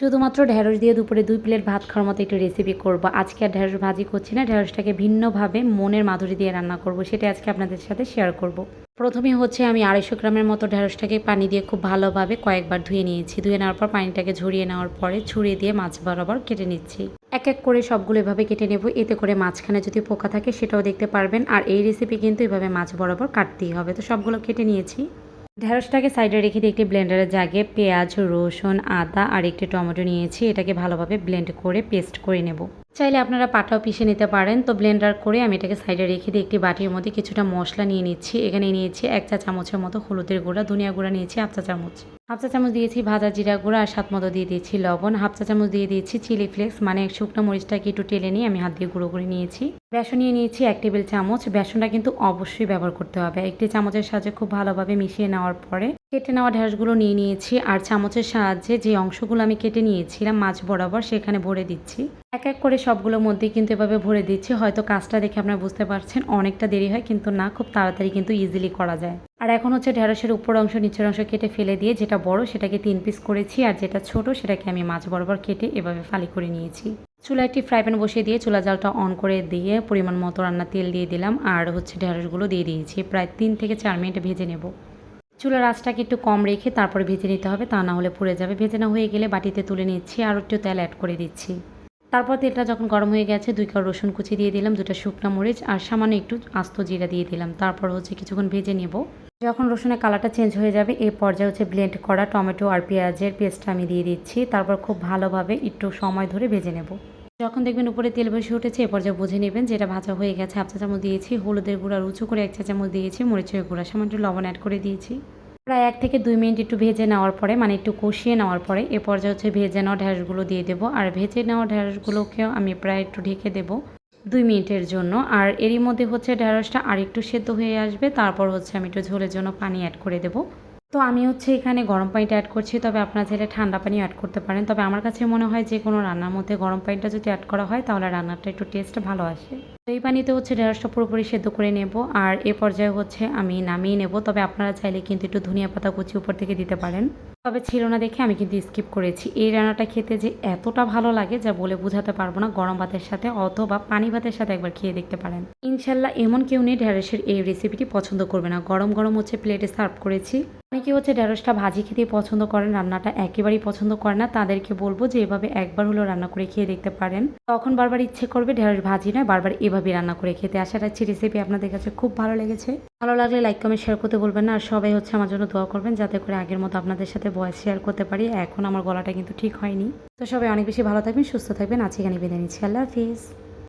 শুধুমাত্র ঢেঁড়স দিয়ে দুপুরে দুই প্লেট ভাত খাওয়ার মতো একটু রেসিপি করব। আজকে আর ঢেঁড়স ভাজি করছি না, ঢেঁড়সটাকে ভিন্নভাবে মনের মাধুরী দিয়ে রান্না করব সেটা আজকে আপনাদের সাথে শেয়ার করব। প্রথমে হচ্ছে আমি আড়াইশো গ্রামের মতো ঢেঁড়সটাকে পানি দিয়ে খুব ভালোভাবে কয়েকবার ধুয়ে নিয়েছি। ধুয়ে নেওয়ার পর পানিটাকে ঝরিয়ে নেওয়ার পরে ছুরিয়ে দিয়ে মাছ বরাবর কেটে নিচ্ছি। এক এক করে সবগুলো এভাবে কেটে নেব, এতে করে মাঝখানে যদি পোকা থাকে সেটাও দেখতে পারবেন। আর এই রেসিপি কিন্তু এভাবে মাছ বরাবর কাটতেই হবে। তো সবগুলো কেটে নিয়েছি। ঢেঁড়সটাকে সাইডে রেখে দিয়ে একটি ব্লেন্ডারের জাগে পেঁয়াজ, রসুন, আদা আর একটি টমেটো নিয়েছি। এটাকে ভালোভাবে ব্লেন্ড করে পেস্ট করে নেব। চাইলে আপনারা পাটাও পিষে নিতে পারেন। তো ব্লেন্ডার করে আমি এটাকে সাইডে রেখে দিয়ে একটি বাটির মধ্যে কিছুটা মশলা নিয়ে নিচ্ছি। এখানে নিয়েছি এক চা চামচের মতো হলুদের গুঁড়া, ধনিয়া গুঁড়া নিয়েছি, আধ চা চামচ হাফ চা চামচ দিয়েছি ভাজা জিরা গুঁড়া আর স্বাদ মতো দিয়ে দিয়েছি লবণ। হাফ চা চামচ দিয়ে দিয়েছি চিলি ফ্লেক্স মানে শুকনো মরিচটাকে একটু টেলে নিয়ে আমি হাত দিয়ে গুঁড়ো করে নিয়েছি। বেসন নিয়ে নিয়েছি এক টেবিল চামচ। বেসনটা কিন্তু অবশ্যই ব্যবহার করতে হবে। একটি চামচের সাহায্যে খুব ভালোভাবে মিশিয়ে নেওয়ার পরে কেটে নেওয়া ঢেঁড়সগুলো নিয়ে নিয়েছি আর চামচের সাহায্যে যে অংশগুলো আমি কেটে নিয়েছিলাম মাছ বরাবর সেখানে ভরে দিচ্ছি। এক এক করে সবগুলোর মধ্যে কিন্তু এভাবে ভরে দিচ্ছি। হয়তো কাজটা দেখে আপনারা বুঝতে পারছেন, অনেকটা দেরি হয়, কিন্তু না, খুব তাড়াতাড়ি কিন্তু ইজিলি করা যায়। আর এখন হচ্ছে ঢেঁড়সের উপর অংশ, নিচের অংশ কেটে ফেলে দিয়ে যেটা বড় সেটাকে তিন পিস করেছি আর যেটা ছোট সেটাকে আমি মাছ বরাবর কেটে এভাবে ফালি করে নিয়েছি। চুলা একটি ফ্রাই প্যান বসিয়ে দিয়ে চুলা জালটা অন করে দিয়ে পরিমাণ মতো রান্না তেল দিয়ে দিলাম আর হচ্ছে ঢেঁড়সগুলো দিয়ে দিয়েছি। প্রায় তিন থেকে চার মিনিট ভেজে নেব। চুলার আঁচটাকে একটু কম রেখে তারপরে ভেজে নিতে হবে, তা না হলে পুড়ে যাবে। ভেজে না হয়ে গেলে বাটিতে তুলে নিচ্ছি আর একটু তেল অ্যাড করে দিচ্ছি। তারপর তেলটা যখন গরম হয়ে গেছে, দুই কাপ রসুন কুচি দিয়ে দিলাম, দুটো শুকনো মরিচ, আর সামান্য একটু আস্ত জিরা দিয়ে দিলাম। তারপর হচ্ছে কিছুক্ষণ ভেজে নেব। যখন রসুনের কালারটা চেঞ্জ হয়ে যাবে এই পর্যায়ে হচ্ছে ব্লেন্ড করা টমেটো আর পেঁয়াজের পেস্টটা আমি দিয়ে দিচ্ছি। তারপর খুব ভালোভাবে একটু সময় ধরে ভেজে নেব। যখন দেখবেন উপরে তেল বেশি উঠেছে, এ পর্যায়ে বুঝে নেবেন যেটা ভাজা হয়ে গেছে। হাফ চা চামচ দিয়েছি, হলুদের গুঁড়া উঁচু করে এক চা চামচ দিয়েছি, মরিচের গুঁড়া, সামান্য লবণ অ্যাড করে দিয়েছি। প্রায় এক থেকে দুই মিনিট একটু ভেজে নেওয়ার পরে মানে একটু কষিয়ে নেওয়ার পরে, এ পর্যায়ে হচ্ছে ভেজে নেওয়া ঢ্যাঁড়সগুলো দিয়ে দেবো। আর ভেজে নেওয়া ঢ্যাঁড়সগুলোকেও আমি প্রায় একটু ঢেকে দেবো দুই মিনিটের জন্য। আর এরই মধ্যে হচ্ছে ঢ্যাঁড়সটা আর একটু সেদ্ধ হয়ে আসবে, তারপর হচ্ছে আমি একটু ঝোলের জন্য পানি অ্যাড করে দেবো। তো আমি হচ্ছে এখানে গরম পানিটা অ্যাড করছি, তবে আপনারা চাইলে ঠান্ডা পানি অ্যাড করতে পারেন। তবে আমার কাছে মনে হয় যে কোনো রান্নার মধ্যে গরম পানিটা যদি অ্যাড করা হয়, তাহলে রান্নাটা একটু টেস্ট ভালো আসে। তো এই পানিতে হচ্ছে ঢেঁড়সটা পুরোপুরি সেদ্ধ করে নেব, আর এ পর্যায়ে হচ্ছে আমি নামিয়ে নেব। তবে আপনারা চাইলে কিন্তু একটু ধনিয়া পাতা কুচি উপর থেকে দিতে পারেন। তবে ছিল না দেখে আমি কিন্তু স্কিপ করেছি। এই রান্নাটা খেতে যে এতটা ভালো লাগে, যা বলে বোঝাতে পারব না। গরম ভাতের সাথে অথবা পানি ভাতের সাথে একবার খেয়ে দেখতে পারেন। ইনশাল্লাহ এমন কেউ নেই ঢেঁড়সের এই রেসিপিটি পছন্দ করবে না। গরম গরম হচ্ছে প্লেটে সার্ভ করেছি। অনেকে হচ্ছে ঢেঁড়সটা ভাজি খেতে পছন্দ করেন, রান্নাটা একেবারেই পছন্দ করে না। তাদেরকে বলব যে এভাবে একবার হলেও রান্না করে খেয়ে দেখতে পারেন। তখন বারবার ইচ্ছে করবে ঢেঁড়স ভাজি নয়, বারবার এভাবে রান্না করে খেতে। আশা রাখছি রেসিপি আপনাদের কাছে খুব ভালো লেগেছে। ভালো লাগলে লাইক কমেন্ট শেয়ার করতে বলবেন না। আর সবাই হচ্ছে আমার জন্য দোয়া করবেন যাতে করে আগের মতো আপনাদের সাথে ভয়েস শেয়ার করতে পারি। এখন আমার গলাটা কিন্তু ঠিক হয়নি। তো সবাই অনেক বেশি ভালো থাকবেন, সুস্থ থাকবেন। আজকে এখানে বিদায় নিচ্ছি। আল্লাহ হাফিজ।